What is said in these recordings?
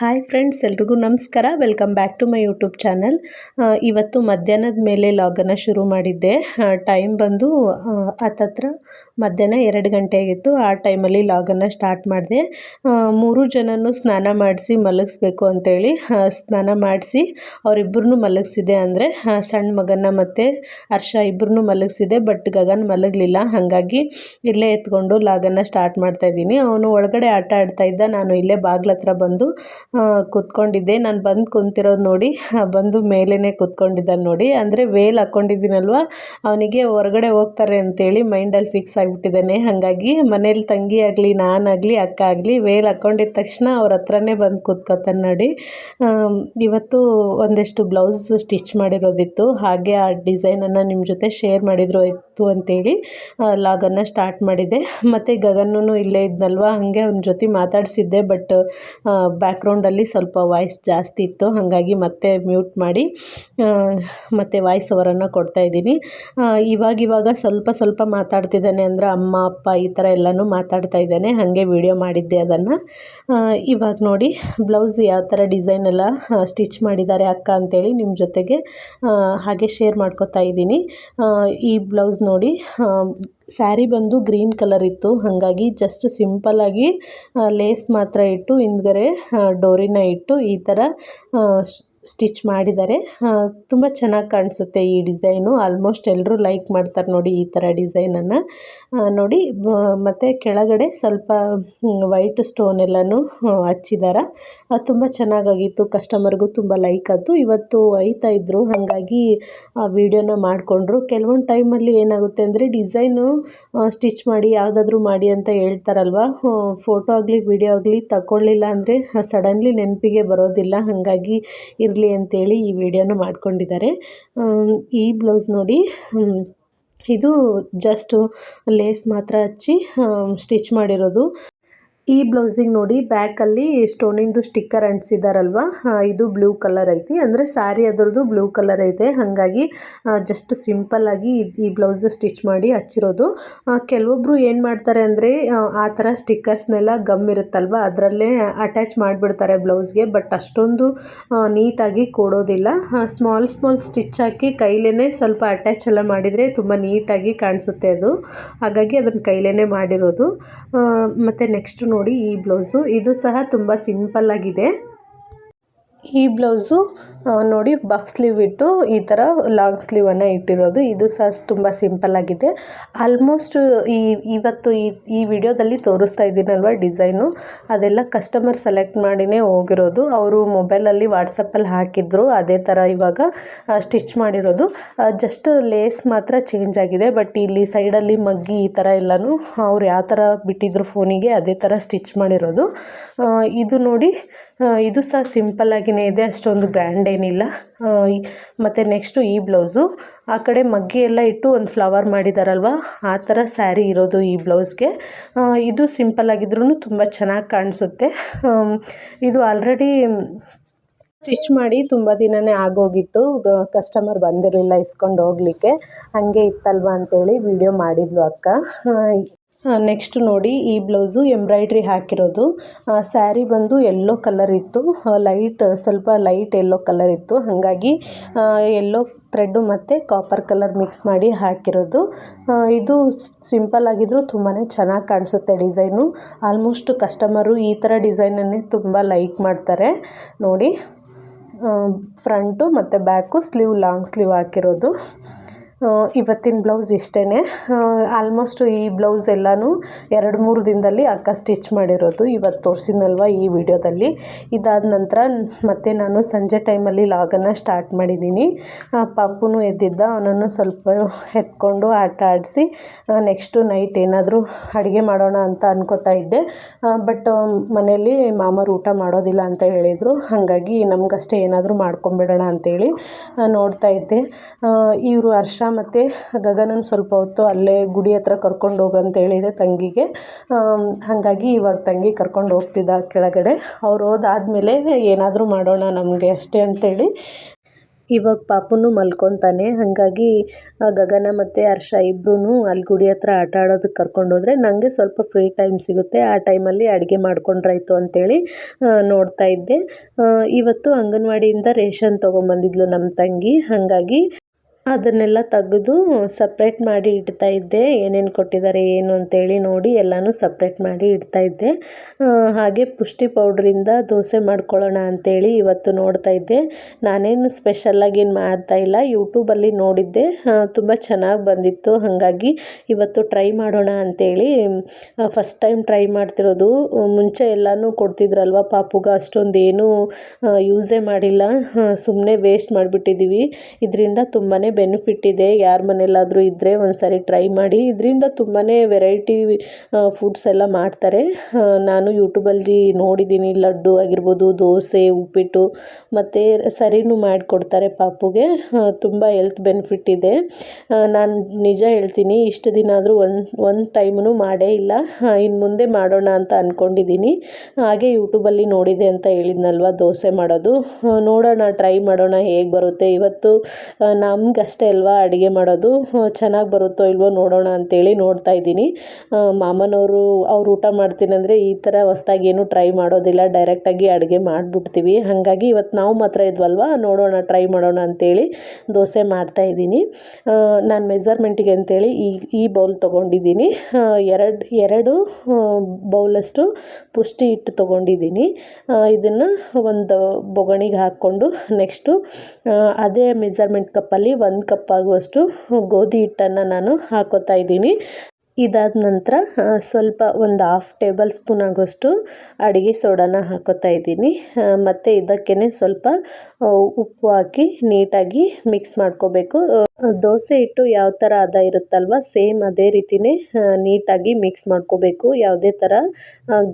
Hi friends ಎಲ್ರಿಗೂ ನಮಸ್ಕಾರ. Welcome back to my YouTube channel ಇವತ್ತು ಮಧ್ಯಾಹ್ನದ ಮೇಲೆ ಲಾಗನ್ನು ಶುರು ಮಾಡಿದ್ದೆ. ಟೈಮ್ ಬಂದು ಹತ್ತತ್ರ ಮಧ್ಯಾಹ್ನ ಎರಡು ಗಂಟೆ ಆಗಿತ್ತು. ಆ ಟೈಮಲ್ಲಿ ಲಾಗನ್ನು ಸ್ಟಾರ್ಟ್ ಮಾಡಿದೆ. ಮೂರು ಜನನೂ ಸ್ನಾನ ಮಾಡಿಸಿ ಮಲಗಿಸ್ಬೇಕು ಅಂತೇಳಿ ಸ್ನಾನ ಮಾಡಿಸಿ ಅವರಿಬ್ಬರನ್ನೂ ಮಲಗಿಸಿದೆ ಅಂದರೆ ಸಣ್ಣ ಮಗನ ಮತ್ತು ಹರ್ಷ ಇಬ್ಬರನ್ನೂ ಮಲಗಿಸಿದೆ ಬಟ್ ಗಗನ್ ಮಲಗಲಿಲ್ಲ. ಹಾಗಾಗಿ ಇಲ್ಲೇ ಎತ್ಕೊಂಡು ಲಾಗನ್ನು ಸ್ಟಾರ್ಟ್ ಮಾಡ್ತಾಯಿದ್ದೀನಿ ಅವನು ಒಳಗಡೆ ಆಟ ಆಡ್ತಾಯಿದ್ದ ನಾನು ಇಲ್ಲೇ ಬಾಗ್ಲ ಹತ್ರ ಬಂದು ಕೂತ್ಕೊಂಡಿದ್ದೆ. ನಾನು ಬಂದು ಕುಂತಿರೋದು ನೋಡಿ ಬಂದು ಮೇಲೇ ಕೂತ್ಕೊಂಡಿದ್ದಾನೆ ನೋಡಿ. ಅಂದರೆ ವೇಲ್ ಹಾಕ್ಕೊಂಡಿದ್ದೀನಲ್ವ ಅವನಿಗೆ ಹೊರಗಡೆ ಹೋಗ್ತಾರೆ ಅಂತೇಳಿ ಮೈಂಡಲ್ಲಿ ಫಿಕ್ಸ್ ಆಗಿಬಿಟ್ಟಿದ್ದಾನೆ. ಹಾಗಾಗಿ ಮನೇಲಿ ತಂಗಿ ಆಗಲಿ ನಾನಾಗಲಿ ಅಕ್ಕ ಆಗಲಿ, ವೇಲ್ ಹಾಕ್ಕೊಂಡಿದ್ದ ತಕ್ಷಣ ಅವ್ರ ಹತ್ರನೇ ಬಂದು ಕೂತ್ಕೊತಾನೆ ನೋಡಿ. ಇವತ್ತು ಒಂದಷ್ಟು ಬ್ಲೌಸ್ ಸ್ಟಿಚ್ ಮಾಡಿರೋದಿತ್ತು. ಹಾಗೆ ಆ ಡಿಸೈನನ್ನು ನಿಮ್ಮ ಜೊತೆ ಶೇರ್ ಮಾಡಿದ್ರು ಇತ್ತು ಅಂತೇಳಿ ಲಾಗನ್ನು ಸ್ಟಾರ್ಟ್ ಮಾಡಿದೆ ಮತ್ತು ಗಗನೂ ಇಲ್ಲೇ ಇದ್ನಲ್ವ? ಹಾಗೆ ಅವನ ಜೊತೆ ಮಾತಾಡಿಸಿದ್ದೆ, ಬಟ್ ಬ್ಯಾಕ್ಗ್ರೌಂಡಲ್ಲಿ ಸ್ವಲ್ಪ ವಾಯ್ಸ್ ಜಾಸ್ತಿ ಇತ್ತು. ಹಾಗಾಗಿ ಮತ್ತೆ ಮ್ಯೂಟ್ ಮಾಡಿ ಮತ್ತೆ ವಾಯ್ಸ್ ಅವರನ್ನು ಕೊಡ್ತಾಯಿದ್ದೀನಿ ಇವಾಗಿವಾಗ ಸ್ವಲ್ಪ ಸ್ವಲ್ಪ ಮಾತಾಡ್ತಿದ್ದಾನೆ ಅಂದರೆ ಅಮ್ಮ, ಅಪ್ಪ ಈ ಥರ ಎಲ್ಲನೂ ಮಾತಾಡ್ತಾ ಇದ್ದಾನೆ. ಹಾಗೆ ವಿಡಿಯೋ ಮಾಡಿದ್ದೆ ಅದನ್ನು. ಇವಾಗ ನೋಡಿ ಬ್ಲೌಸ್ ಯಾವ ಥರ ಡಿಸೈನ್ ಎಲ್ಲ ಸ್ಟಿಚ್ ಮಾಡಿದ್ದಾರೆ ಅಕ್ಕ ಅಂತೇಳಿ ನಿಮ್ಮ ಜೊತೆಗೆ ಹಾಗೆ ಶೇರ್ ಮಾಡ್ಕೊತಾ ಇದ್ದೀನಿ. ಈ ಬ್ಲೌಸ್ ನೋಡಿ ಸ್ಯಾರಿ ಬಂದು ಗ್ರೀನ್ ಕಲರ್ ಇತ್ತು. ಹಾಗಾಗಿ ಜಸ್ಟ್ ಸಿಂಪಲ್ಲಾಗಿ ಲೇಸ್ ಮಾತ್ರ ಇಟ್ಟು ಹಿಂದ್ಗಡೆ ಡೋರಿನ ಇಟ್ಟು ಈ ಥರ ಸ್ಟಿಚ್ ಮಾಡಿದ್ದಾರೆ. ತುಂಬ ಚೆನ್ನಾಗಿ ಕಾಣಿಸುತ್ತೆ ಈ ಡಿಸೈನು. ಆಲ್ಮೋಸ್ಟ್ ಎಲ್ಲರೂ ಲೈಕ್ ಮಾಡ್ತಾರೆ ನೋಡಿ ಈ ಥರ ಡಿಸೈನನ್ನು. ನೋಡಿ ಮತ್ತು ಕೆಳಗಡೆ ಸ್ವಲ್ಪ ವೈಟ್ ಸ್ಟೋನ್ ಎಲ್ಲನೂ ಹಚ್ಚಿದ್ದಾರೆ. ಅದು ತುಂಬ ಚೆನ್ನಾಗಾಗಿತ್ತು. ಕಸ್ಟಮರ್ಗೂ ತುಂಬ ಲೈಕ್ ಆಯಿತು. ಇವತ್ತು ಐತಾ ಇದ್ದರು ಹಾಗಾಗಿ ಆ ವಿಡಿಯೋನ ಮಾಡಿಕೊಂಡ್ರು. ಕೆಲವೊಂದು ಟೈಮಲ್ಲಿ ಏನಾಗುತ್ತೆ ಅಂದರೆ ಡಿಸೈನು ಸ್ಟಿಚ್ ಮಾಡಿ ಯಾವುದಾದ್ರೂ ಮಾಡಿ ಅಂತ ಹೇಳ್ತಾರಲ್ವ? ಫೋಟೋ ಆಗಲಿ, ವಿಡಿಯೋ ಆಗಲಿ ತಗೊಳ್ಳಿಲ್ಲ ಅಂದರೆ ಸಡನ್ಲಿ ನೆನಪಿಗೆ ಬರೋದಿಲ್ಲ. ಹಾಗಾಗಿ ಇರಲಿ ಅಂತೇಳಿ ಈ ವಿಡಿಯೋನ ಮಾಡ್ಕೊಂಡಿದ್ದಾರೆ. ಈ ಬ್ಲೌಸ್ ನೋಡಿ ಇದು ಜಸ್ಟು ಲೇಸ್ ಮಾತ್ರ ಹಚ್ಚಿ ಸ್ಟಿಚ್ ಮಾಡಿರೋದು. ಈ ಬ್ಲೌಸಿಗೆ ನೋಡಿ ಬ್ಯಾಕಲ್ಲಿ ಸ್ಟೋನಿಂದು ಸ್ಟಿಕ್ಕರ್ ಅಂಟಿಸಿದಾರಲ್ವ? ಇದು ಬ್ಲೂ ಕಲರ್ ಐತಿ. ಅಂದರೆ ಸ್ಯಾರಿ ಅದರದ್ದು ಬ್ಲೂ ಕಲರ್ ಐತೆ ಹಾಗಾಗಿ ಜಸ್ಟ್ ಸಿಂಪಲ್ಲಾಗಿ ಈ ಬ್ಲೌಸ್ ಸ್ಟಿಚ್ ಮಾಡಿ ಹಚ್ಚಿರೋದು. ಕೆಲವೊಬ್ರು ಏನು ಮಾಡ್ತಾರೆ ಅಂದರೆ, ಆ ಥರ ಸ್ಟಿಕ್ಕರ್ಸ್ನೆಲ್ಲ ಗಮ್ ಇರುತ್ತಲ್ವ? ಅದರಲ್ಲೇ ಅಟ್ಯಾಚ್ ಮಾಡಿಬಿಡ್ತಾರೆ ಬ್ಲೌಸ್ಗೆ ಬಟ್ ಅಷ್ಟೊಂದು ನೀಟಾಗಿ ಕೊಡೋದಿಲ್ಲ. ಸ್ಮಾಲ್ ಸ್ಮಾಲ್ ಸ್ಟಿಚ್ ಹಾಕಿ ಕೈಲೇ ಸ್ವಲ್ಪ ಅಟ್ಯಾಚ್ ಎಲ್ಲ ಮಾಡಿದರೆ ತುಂಬ ನೀಟಾಗಿ ಕಾಣಿಸುತ್ತೆ ಅದು. ಹಾಗಾಗಿ ಅದನ್ನು ಕೈಲೇ ಮಾಡಿರೋದು. ಮತ್ತು ನೆಕ್ಸ್ಟ್ ಈ ಬ್ಲೌಸು. ಇದು ಸಹ ತುಂಬ ಸಿಂಪಲ್ಲಾಗಿದೆ ಈ ಬ್ಲೌಸು ನೋಡಿ ಬಫ್ ಸ್ಲೀವ್ ಇಟ್ಟು ಈ ಥರ ಲಾಂಗ್ ಸ್ಲೀವನ್ನು ಇಟ್ಟಿರೋದು. ಇದು ಸಹ ತುಂಬ ಸಿಂಪಲ್ಲಾಗಿದೆ ಆಲ್ಮೋಸ್ಟ್ ಈ ಇವತ್ತು ಈ ಈ ವಿಡಿಯೋದಲ್ಲಿ ತೋರಿಸ್ತಾ ಇದ್ದೀನಲ್ವ ಡಿಸೈನು ಅದೆಲ್ಲ ಕಸ್ಟಮರ್ ಸೆಲೆಕ್ಟ್ ಮಾಡಿನೇ ಹೋಗಿರೋದು. ಅವರು ಮೊಬೈಲಲ್ಲಿ ವಾಟ್ಸಪ್ಪಲ್ಲಿ ಹಾಕಿದ್ರು. ಅದೇ ಥರ ಇವಾಗ ಸ್ಟಿಚ್ ಮಾಡಿರೋದು. ಜಸ್ಟ್ ಲೇಸ್ ಮಾತ್ರ ಚೇಂಜ್ ಆಗಿದೆ. ಬಟ್ ಇಲ್ಲಿ ಸೈಡಲ್ಲಿ ಮಗ್ಗಿ ಈ ಥರ ಎಲ್ಲನೂ, ಅವ್ರು ಯಾವ ಥರ ಬಿಟ್ಟಿದ್ರು ಫೋನಿಗೆ ಅದೇ ಥರ ಸ್ಟಿಚ್ ಮಾಡಿರೋದು. ಇದು ನೋಡಿ ಇದು ಸಹ ಸಿಂಪಲ್ಲಾಗಿಯೇ ಇದೆ, ಅಷ್ಟೊಂದು ಗ್ರ್ಯಾಂಡ್ ಏನಿಲ್ಲ. ಮತ್ತು ನೆಕ್ಸ್ಟು ಈ ಬ್ಲೌಸು ಆ ಕಡೆ ಮಗ್ಗಿ ಎಲ್ಲ ಇಟ್ಟು ಒಂದು ಫ್ಲವರ್ ಮಾಡಿದಾರಲ್ವ, ಆ ಥರ ಸ್ಯಾರಿ ಇರೋದು ಈ ಬ್ಲೌಸ್ಗೆ ಇದು ಸಿಂಪಲ್ಲಾಗಿದ್ರೂ ತುಂಬ ಚೆನ್ನಾಗಿ ಕಾಣಿಸುತ್ತೆ. ಇದು ಆಲ್ರೆಡಿ ಸ್ಟಿಚ್ ಮಾಡಿ ತುಂಬ ದಿನವೇ ಆಗೋಗಿತ್ತು. ಕಸ್ಟಮರ್ ಬಂದಿರಲಿಲ್ಲ, ಇಸ್ಕೊಂಡು ಹೋಗಲಿಕ್ಕೆ. ಹಾಗೆ ಇತ್ತಲ್ವ ಅಂತೇಳಿ ವಿಡಿಯೋ ಮಾಡಿದ್ಲು ಅಕ್ಕ. ನೆಕ್ಸ್ಟ್ ನೋಡಿ ಈ ಬ್ಲೌಸು ಎಂಬ್ರಾಯ್ಡ್ರಿ ಹಾಕಿರೋದು. ಸ್ಯಾರಿ ಬಂದು ಎಲ್ಲೋ ಕಲರ್ ಇತ್ತು. ಲೈಟ್ ಸ್ವಲ್ಪ ಲೈಟ್ ಎಲ್ಲೋ ಕಲರ್ ಇತ್ತು. ಹಾಗಾಗಿ ಎಲ್ಲೋ ಥ್ರೆಡ್ಡು ಮತ್ತು ಕಾಪರ್ ಕಲರ್ ಮಿಕ್ಸ್ ಮಾಡಿ ಹಾಕಿರೋದು. ಇದು ಸಿಂಪಲ್ ಆಗಿದ್ದರೂ ತುಂಬಾ ಚೆನ್ನಾಗಿ ಕಾಣಿಸುತ್ತೆ ಡಿಸೈನು ಆಲ್ಮೋಸ್ಟ್ ಕಸ್ಟಮರು ಈ ಥರ ಡಿಸೈನನ್ನೇ ತುಂಬ ಲೈಕ್ ಮಾಡ್ತಾರೆ. ನೋಡಿ ಫ್ರಂಟು ಮತ್ತು ಬ್ಯಾಕು ಸ್ಲೀವ್ ಲಾಂಗ್ ಸ್ಲೀವ್ ಹಾಕಿರೋದು. ಇವತ್ತಿನ ಬ್ಲೌಸ್ ಇಷ್ಟೇ ಆಲ್ಮೋಸ್ಟ್ ಈ ಬ್ಲೌಸ್ ಎಲ್ಲನೂ ಎರಡು ಮೂರು ದಿನದಲ್ಲಿ ಅಕ್ಕ ಸ್ಟಿಚ್ ಮಾಡಿರೋದು. ಇವತ್ತು ತೋರಿಸಿದ್ನಲ್ವ ಈ ವಿಡಿಯೋದಲ್ಲಿ. ಇದಾದ ನಂತರ ಮತ್ತೆ ನಾನು ಸಂಜೆ ಟೈಮಲ್ಲಿ ಲಾಗನ್ನು ಸ್ಟಾರ್ಟ್ ಮಾಡಿದ್ದೀನಿ ಪಾಪುನು ಎದ್ದಿದ್ದ. ಅವನನ್ನು ಸ್ವಲ್ಪ ಎತ್ಕೊಂಡು ಆಟ ಆಡಿಸಿ ನೆಕ್ಸ್ಟು ನೈಟ್ ಏನಾದರೂ ಅಡುಗೆ ಮಾಡೋಣ ಅಂತ ಅನ್ಕೋತಾ ಇದ್ದೆ. ಬಟ್ ಮನೆಯಲ್ಲಿ ಮಾಮರು ಊಟ ಮಾಡೋದಿಲ್ಲ ಅಂತ ಹೇಳಿದರು. ಹಾಗಾಗಿ ನಮಗಷ್ಟೇ ಏನಾದರೂ ಮಾಡ್ಕೊಂಬಿಡೋಣ ಅಂತೇಳಿ ನೋಡ್ತಾ ಇದ್ದೆ. ಇವರು ಹರ್ಷ ಮತ್ತು ಗಗನನ್ನು ಸ್ವಲ್ಪ ಹೊತ್ತು ಅಲ್ಲೇ ಗುಡಿ ಹತ್ರ ಕರ್ಕೊಂಡು ಹೋಗು ಅಂತ ಹೇಳಿದೆ ತಂಗಿಗೆ. ಹಾಗಾಗಿ ಇವಾಗ ತಂಗಿ ಕರ್ಕೊಂಡು ಹೋಗ್ತಿದ್ದ ಕೆಳಗಡೆ. ಅವ್ರು ಹೋದಾದ್ಮೇಲೆ ಏನಾದರೂ ಮಾಡೋಣ ನಮಗೆ ಅಷ್ಟೇ ಅಂತೇಳಿ. ಇವಾಗ ಪಾಪುನು ಮಲ್ಕೊತಾನೆ. ಹಾಗಾಗಿ ಗಗನ ಮತ್ತು ಹರ್ಷ ಇಬ್ಬರೂ ಅಲ್ಲಿ ಗುಡಿ ಹತ್ರ ಆಟ ಆಡೋದಕ್ಕೆ ಕರ್ಕೊಂಡೋದ್ರೆ ನನಗೆ ಸ್ವಲ್ಪ ಫ್ರೀ ಟೈಮ್ ಸಿಗುತ್ತೆ. ಆ ಟೈಮಲ್ಲಿ ಅಡುಗೆ ಮಾಡ್ಕೊಂಡ್ರಾಯ್ತು ಅಂತೇಳಿ ನೋಡ್ತಾ ಇದ್ದೆ. ಇವತ್ತು ಅಂಗನವಾಡಿಯಿಂದ ರೇಷನ್ ತೊಗೊಂಬಂದಿದ್ಲು ನಮ್ಮ ತಂಗಿ. ಹಾಗಾಗಿ ಅದನ್ನೆಲ್ಲ ತೆಗೆದು ಸಪ್ರೇಟ್ ಮಾಡಿ ಇಡ್ತಾ ಇದ್ದೆ. ಏನೇನು ಕೊಟ್ಟಿದ್ದಾರೆ, ಏನು ಅಂತೇಳಿ ನೋಡಿ ಎಲ್ಲನೂ ಸಪ್ರೇಟ್ ಮಾಡಿ ಇಡ್ತಾ ಇದ್ದೆ. ಹಾಗೆ ಪುಷ್ಟಿ ಪೌಡ್ರಿಂದ ದೋಸೆ ಮಾಡ್ಕೊಳ್ಳೋಣ ಅಂತೇಳಿ ಇವತ್ತು ನೋಡ್ತಾ ಇದ್ದೆ. ನಾನೇನು ಸ್ಪೆಷಲ್ಲಾಗಿ ಏನು ಮಾಡ್ತಾ ಇಲ್ಲ ಯೂಟ್ಯೂಬಲ್ಲಿ ನೋಡಿದ್ದೆ. ತುಂಬ ಚೆನ್ನಾಗಿ ಬಂದಿತ್ತು. ಹಾಗಾಗಿ ಇವತ್ತು ಟ್ರೈ ಮಾಡೋಣ ಅಂತೇಳಿ ಫಸ್ಟ್ ಟೈಮ್ ಟ್ರೈ ಮಾಡ್ತಿರೋದು. ಮುಂಚೆ ಎಲ್ಲನೂ ಕೊಡ್ತಿದ್ರಲ್ವ ಪಾಪುಗ ಅಷ್ಟೊಂದು ಏನೂ ಯೂಸೇ ಮಾಡಿಲ್ಲ. ಸುಮ್ಮನೆ ವೇಸ್ಟ್ ಮಾಡಿಬಿಟ್ಟಿದ್ದೀವಿ ಇದರಿಂದ ತುಂಬಾ ಬೆನಿಫಿಟ್ ಇದೆ. ಯಾರ ಮನೆಯಲ್ಲಾದರೂ ಇದ್ದರೆ ಒಂದು ಸಾರಿ ಟ್ರೈ ಮಾಡಿ. ಇದರಿಂದ ತುಂಬಾ ವೆರೈಟಿ ಫುಡ್ಸ್ ಎಲ್ಲ ಮಾಡ್ತಾರೆ. ನಾನು ಯೂಟ್ಯೂಬಲ್ಲಿ ನೋಡಿದ್ದೀನಿ ಲಡ್ಡು ಆಗಿರ್ಬೋದು, ದೋಸೆ, ಉಪ್ಪಿಟ್ಟು ಮತ್ತು ಸರಿನೂ ಮಾಡಿಕೊಡ್ತಾರೆ ಪಾಪುಗೆ. ತುಂಬ ಹೆಲ್ತ್ ಬೆನಿಫಿಟ್ ಇದೆ. ನಾನು ನಿಜ ಹೇಳ್ತೀನಿ, ಇಷ್ಟು ದಿನ ಆದರೂ ಒಂದು ಒಂದು ಟೈಮೂ ಮಾಡೇ ಇಲ್ಲ. ಇನ್ನು ಮುಂದೆ ಮಾಡೋಣ ಅಂತ ಅಂದ್ಕೊಂಡಿದ್ದೀನಿ ಹಾಗೆ ಯೂಟ್ಯೂಬಲ್ಲಿ ನೋಡಿದೆ ಅಂತ ಹೇಳಿದ್ನಲ್ವ, ದೋಸೆ ಮಾಡೋದು. ನೋಡೋಣ, ಟ್ರೈ ಮಾಡೋಣ ಹೇಗೆ ಬರುತ್ತೆ. ಇವತ್ತು ನಮ್ಗೆ ಅಷ್ಟೇ ಅಲ್ವಾ? ಅಡುಗೆ ಮಾಡೋದು ಚೆನ್ನಾಗಿ ಬರುತ್ತೋ ಇಲ್ವೋ ನೋಡೋಣ ಅಂತೇಳಿ ನೋಡ್ತಾ ಇದ್ದೀನಿ. ಮಾಮನವರು, ಅವ್ರು ಊಟ ಮಾಡ್ತೀನಂದರೆ ಈ ಥರ ಹೊಸ್ದಾಗಿ ಏನೂ ಟ್ರೈ ಮಾಡೋದಿಲ್ಲ. ಡೈರೆಕ್ಟಾಗಿ ಅಡುಗೆ ಮಾಡಿಬಿಡ್ತೀವಿ. ಹಾಗಾಗಿ ಇವತ್ತು ನಾವು ಮಾತ್ರ ಇದ್ವಲ್ವ? ನೋಡೋಣ, ಟ್ರೈ ಮಾಡೋಣ ಅಂತೇಳಿ ದೋಸೆ ಮಾಡ್ತಾ ಇದ್ದೀನಿ. ನಾನು ಮೆಸರ್ಮೆಂಟಿಗೆ ಅಂತೇಳಿ ಈ ಈ ಬೌಲ್ ತೊಗೊಂಡಿದ್ದೀನಿ. ಎರಡು ಎರಡು ಬೌಲಷ್ಟು ಪುಷ್ಟಿ ಹಿಟ್ಟು ತೊಗೊಂಡಿದ್ದೀನಿ. ಇದನ್ನು ಒಂದು ಬೊಗಣಿಗೆ ಹಾಕ್ಕೊಂಡು ನೆಕ್ಸ್ಟು ಅದೇ ಮೆಸರ್ಮೆಂಟ್ ಕಪ್ಪಲ್ಲಿ ಒಂದು ಕಪ್ ಆಗುವಷ್ಟು ಗೋಧಿ ಹಿಟ್ಟನ್ನು ನಾನು ಹಾಕೋತಾ ಇದ್ದೀನಿ. ಇದಾದ ನಂತರ ಸ್ವಲ್ಪ ಒಂದು ಹಾಫ್ ಟೇಬಲ್ ಸ್ಪೂನ್ ಆಗೋಷ್ಟು ಅಡುಗೆ ಸೋಡಾನ ಹಾಕೋತಾ ಇದ್ದೀನಿ. ಮತ್ತು ಇದಕ್ಕೇ ಸ್ವಲ್ಪ ಉಪ್ಪು ಹಾಕಿ ನೀಟಾಗಿ ಮಿಕ್ಸ್ ಮಾಡ್ಕೋಬೇಕು. ದೋಸೆ ಹಿಟ್ಟು ಯಾವ ಥರ ಹದ ಇರುತ್ತಲ್ವ, ಸೇಮ್ ಅದೇ ರೀತಿಯೇ ನೀಟಾಗಿ ಮಿಕ್ಸ್ ಮಾಡ್ಕೋಬೇಕು. ಯಾವುದೇ ಥರ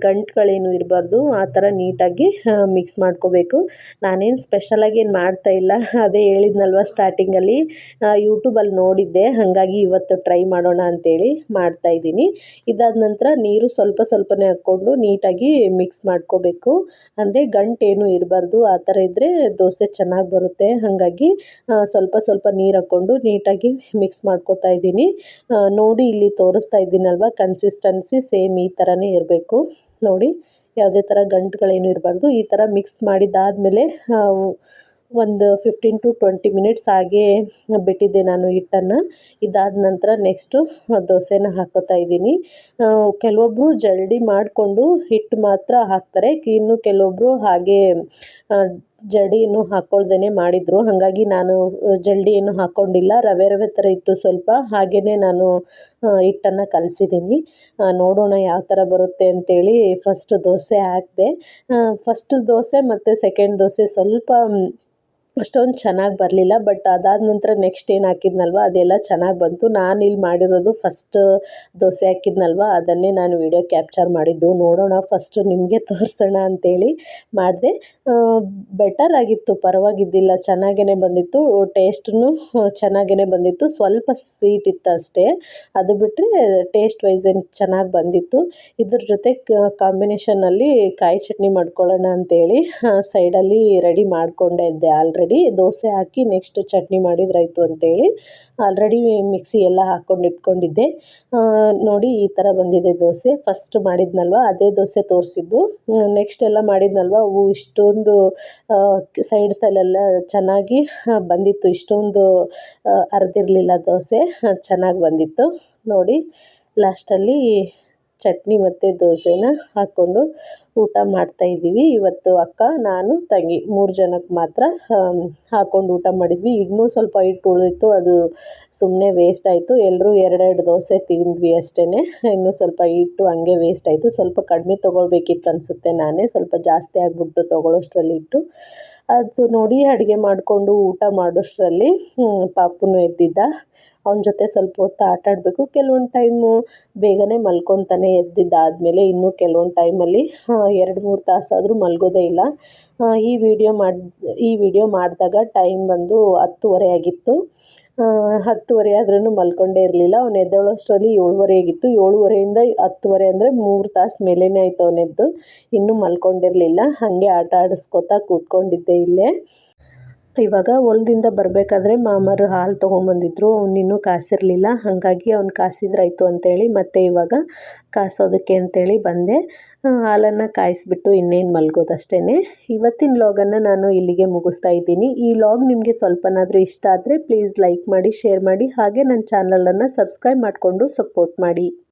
ಗಂಟುಗಳೇನು ಇರಬಾರ್ದು, ಆ ಥರ ನೀಟಾಗಿ ಮಿಕ್ಸ್ ಮಾಡ್ಕೋಬೇಕು. ನಾನೇನು ಸ್ಪೆಷಲಾಗಿ ಏನು ಮಾಡ್ತಾ ಇಲ್ಲ, ಅದೇ ಹೇಳಿದ್ನಲ್ವ ಸ್ಟಾರ್ಟಿಂಗಲ್ಲಿ ಯೂಟ್ಯೂಬಲ್ಲಿ ನೋಡಿದ್ದೆ, ಹಾಗಾಗಿ ಇವತ್ತು ಟ್ರೈ ಮಾಡೋಣ ಅಂತೇಳಿ ಮಾಡ್ತಾ ಇದ್ದೀನಿ. ಇದಾದ ನಂತರ ನೀರು ಸ್ವಲ್ಪ ಸ್ವಲ್ಪನೇ ಹಾಕ್ಕೊಂಡು ನೀಟಾಗಿ ಮಿಕ್ಸ್ ಮಾಡ್ಕೋಬೇಕು. ಅಂದರೆ ಗಂಟೇನು ಇರಬಾರ್ದು, ಆ ಥರ ಇದ್ದರೆ ದೋಸೆ ಚೆನ್ನಾಗಿ ಬರುತ್ತೆ. ಹಾಗಾಗಿ ಸ್ವಲ್ಪ ಸ್ವಲ್ಪ ನೀರು ಹಾಕ್ಕೊಂಡು ನೀಟಾಗಿ ಮಿಕ್ಸ್ ಮಾಡ್ಕೋತಾ ಇದ್ದೀನಿ. ನೋಡಿ ಇಲ್ಲಿ ತೋರಿಸ್ತಾ ಇದ್ದೀನಲ್ವ ಕನ್ಸಿಸ್ಟೆನ್ಸಿ ಸೇಮ್ ಈ ಥರನೇ ಇರಬೇಕು. ನೋಡಿ, ಯಾವುದೇ ಥರ ಗಂಟುಗಳೇನು ಇರಬಾರ್ದು. ಈ ಥರ ಮಿಕ್ಸ್ ಮಾಡಿದ್ದಾದಮೇಲೆ ಒಂದು ಫಿಫ್ಟೀನ್ ಟು ಟ್ವೆಂಟಿ ಮಿನಿಟ್ಸ್ ಹಾಗೆ ಬಿಟ್ಟಿದ್ದೆ ನಾನು ಹಿಟ್ಟನ್ನು. ಇದಾದ ನಂತರ ನೆಕ್ಸ್ಟು ದೋಸೆನ ಹಾಕೋತಾ ಇದ್ದೀನಿ. ಕೆಲವೊಬ್ಬರು ಜಲ್ದಿ ಮಾಡಿಕೊಂಡು ಹಿಟ್ಟು ಮಾತ್ರ ಹಾಕ್ತಾರೆ. ಇನ್ನು ಕೆಲವೊಬ್ಬರು ಹಾಗೇ ಜಡಿ ಏನು ಹಾಕ್ಕೊಳ್ದೇ ಮಾಡಿದರು. ಹಾಗಾಗಿ ನಾನು ಜಲ್ಡಿ ಏನು ಹಾಕ್ಕೊಂಡಿಲ್ಲ ರವೆ ರವೆ ಥರ ಇತ್ತು ಸ್ವಲ್ಪ. ಹಾಗೆಯೇ ನಾನು ಹಿಟ್ಟನ್ನು ಕಲಸಿದ್ದೀನಿ ನೋಡೋಣ ಯಾವ ಥರ ಬರುತ್ತೆ ಅಂತೇಳಿ ಫಸ್ಟ್ ದೋಸೆ ಹಾಕಿದೆ. ಫಸ್ಟ್ ದೋಸೆ ಮತ್ತು ಸೆಕೆಂಡ್ ದೋಸೆ ಸ್ವಲ್ಪ ಅಷ್ಟೊಂದು ಚೆನ್ನಾಗಿ ಬರಲಿಲ್ಲ ಬಟ್ ಅದಾದ ನಂತರ ನೆಕ್ಸ್ಟ್ ಏನು ಹಾಕಿದ್ನಲ್ವ, ಅದೆಲ್ಲ ಚೆನ್ನಾಗಿ ಬಂತು. ನಾನು ಇಲ್ಲಿ ಮಾಡಿರೋದು ಫಸ್ಟ್ ದೋಸೆ ಹಾಕಿದ್ನಲ್ವ, ಅದನ್ನೇ ನಾನು ವೀಡಿಯೋ ಕ್ಯಾಪ್ಚರ್ ಮಾಡಿದ್ದು. ನೋಡೋಣ ಫಸ್ಟು ನಿಮಗೆ ತೋರಿಸೋಣ ಅಂತೇಳಿ ಮಾಡಿದೆ. ಬೆಟರ್ ಆಗಿತ್ತು, ಪರವಾಗಿದ್ದಿಲ್ಲ ಚೆನ್ನಾಗೇ ಬಂದಿತ್ತು. ಟೇಸ್ಟೂ ಚೆನ್ನಾಗೇ ಬಂದಿತ್ತು. ಸ್ವಲ್ಪ ಸ್ವೀಟ್ ಇತ್ತು ಅಷ್ಟೇ. ಅದು ಬಿಟ್ಟರೆ ಟೇಸ್ಟ್ ವೈಸ್ ಏನು ಚೆನ್ನಾಗಿ ಬಂದಿತ್ತು. ಇದ್ರ ಜೊತೆ ಕಾಂಬಿನೇಷನಲ್ಲಿ ಕಾಯಿ ಚಟ್ನಿ ಮಾಡ್ಕೊಳ್ಳೋಣ ಅಂತೇಳಿ ಸೈಡಲ್ಲಿ ರೆಡಿ ಮಾಡಿಕೊಂಡೇ ಇದ್ದೆ ಆಲ್ರೆಡಿ ಆಲ್ರೆಡಿ ದೋಸೆ ಹಾಕಿ ನೆಕ್ಸ್ಟ್ ಚಟ್ನಿ ಮಾಡಿದ್ರಾಯ್ತು ಅಂತೇಳಿ ಆಲ್ರೆಡಿ ಮಿಕ್ಸಿ ಎಲ್ಲ ಹಾಕ್ಕೊಂಡು ಇಟ್ಕೊಂಡಿದ್ದೆ. ನೋಡಿ ಈ ಥರ ಬಂದಿದೆ ದೋಸೆ. ಫಸ್ಟ್ ಮಾಡಿದ್ನಲ್ವ, ಅದೇ ದೋಸೆ ತೋರಿಸಿದ್ದು. ನೆಕ್ಸ್ಟ್ ಎಲ್ಲ ಮಾಡಿದ್ನಲ್ವ ಅವು ಇಷ್ಟೊಂದು ಸೈಡ್ಸಲ್ಲೆಲ್ಲ ಚೆನ್ನಾಗಿ ಬಂದಿತ್ತು. ಇಷ್ಟೊಂದು ಅರ್ದಿರಲಿಲ್ಲ ದೋಸೆ ಚೆನ್ನಾಗಿ ಬಂದಿತ್ತು. ನೋಡಿ ಲಾಸ್ಟಲ್ಲಿ ಚಟ್ನಿ ಮತ್ತು ದೋಸೆನ ಹಾಕ್ಕೊಂಡು ಊಟ ಮಾಡ್ತಾಯಿದ್ದೀವಿ ಇವತ್ತು ಅಕ್ಕ, ನಾನು, ತಂಗಿ ಮೂರು ಜನಕ್ಕೆ ಮಾತ್ರ ಹಾಕ್ಕೊಂಡು ಊಟ ಮಾಡಿದ್ವಿ. ಇನ್ನೂ ಸ್ವಲ್ಪ ಹಿಟ್ಟು ಉಳಿತು ಅದು ಸುಮ್ಮನೆ ವೇಸ್ಟ್ ಆಯಿತು. ಎಲ್ಲರೂ ಎರಡೆರಡು ದೋಸೆ ತಿಂದ್ವಿ ಅಷ್ಟೇ ಇನ್ನೂ ಸ್ವಲ್ಪ ಹಿಟ್ಟು ಹಂಗೆ ವೇಸ್ಟ್ ಆಯಿತು. ಸ್ವಲ್ಪ ಕಡಿಮೆ ತೊಗೊಳ್ಬೇಕಿತ್ತು ಅನಿಸುತ್ತೆ ನಾನೇ. ಸ್ವಲ್ಪ ಜಾಸ್ತಿ ಆಗಿಬಿಡ್ತು ತೊಗೊಳ್ಳೋಷ್ಟರಲ್ಲಿ ಇಟ್ಟು ಅದು ನೋಡಿ ಅಡುಗೆ ಮಾಡಿಕೊಂಡು ಊಟ ಮಾಡೋಷ್ಟರಲ್ಲಿ ಪಾಪುನು ಎದ್ದಿದ್ದ. ಅವನ ಜೊತೆ ಸ್ವಲ್ಪ ಹೊತ್ತು ಆಟ ಆಡಬೇಕು. ಕೆಲವೊಂದು ಟೈಮು ಬೇಗನೆ ಮಲ್ಕೊತಾನೆ ಎದ್ದಿದ್ದಾದಮೇಲೆ ಇನ್ನೂ ಕೆಲವೊಂದು ಟೈಮಲ್ಲಿ ಎರಡು ಮೂರು ತಾಸಾದರೂ ಮಲಗೋದೇ ಇಲ್ಲ. ಈ ವಿಡಿಯೋ ಮಾಡಿ, ಈ ವಿಡಿಯೋ ಮಾಡಿದಾಗ ಟೈಮ್ ಬಂದು ಹತ್ತುವರೆ ಆಗಿತ್ತು. ಹತ್ತುವರೆ ಆದ್ರೂ ಮಲ್ಕೊಂಡೇ ಇರಲಿಲ್ಲ. ಅವ್ನು ಎದ್ದೇಳೋಷ್ಟರಲ್ಲಿ ಏಳುವರೆ ಆಗಿತ್ತು. ಏಳುವರೆಯಿಂದ ಹತ್ತುವರೆ ಅಂದರೆ ಮೂರು ತಾಸು ಮೇಲೇ ಆಯಿತು ಅವನೆದ್ದು ಇನ್ನೂ ಮಲ್ಕೊಂಡಿರಲಿಲ್ಲ. ಹಾಗೆ ಆಟ ಆಡಿಸ್ಕೊತಾ ಕೂತ್ಕೊಂಡಿದ್ದೆ ಇಲ್ಲೇ. ಇವಾಗ ಹೊಲದಿಂದ ಬರಬೇಕಾದ್ರೆ ಮಾಮರು ಹಾಲು ತೊಗೊಂಬಂದಿದ್ರು, ಅವ್ನು ಇನ್ನೂ ಕಾಸಿರಲಿಲ್ಲ. ಹಾಗಾಗಿ ಅವ್ನು ಕಾಸಿದ್ರಾಯ್ತು ಅಂತೇಳಿ ಮತ್ತೆ ಇವಾಗ ಕಾಸೋದಕ್ಕೆ ಅಂತೇಳಿ ಬಂದೆ. ಹಾಲನ್ನು ಕಾಯಿಸ್ಬಿಟ್ಟು ಇನ್ನೇನು ಮಲಗೋದಷ್ಟೇ ಇವತ್ತಿನ ಲಾಗನ್ನು ನಾನು ಇಲ್ಲಿಗೆ ಮುಗಿಸ್ತಾ ಇದ್ದೀನಿ. ಈ ಲಾಗ್ ನಿಮಗೆ ಸ್ವಲ್ಪನಾದರೂ ಇಷ್ಟ ಆದರೆ ಪ್ಲೀಸ್ ಲೈಕ್ ಮಾಡಿ ಶೇರ್ ಮಾಡಿ, ಹಾಗೆ ನನ್ನ ಚಾನಲನ್ನು ಸಬ್ಸ್ಕ್ರೈಬ್ ಮಾಡಿಕೊಂಡು ಸಪೋರ್ಟ್ ಮಾಡಿ.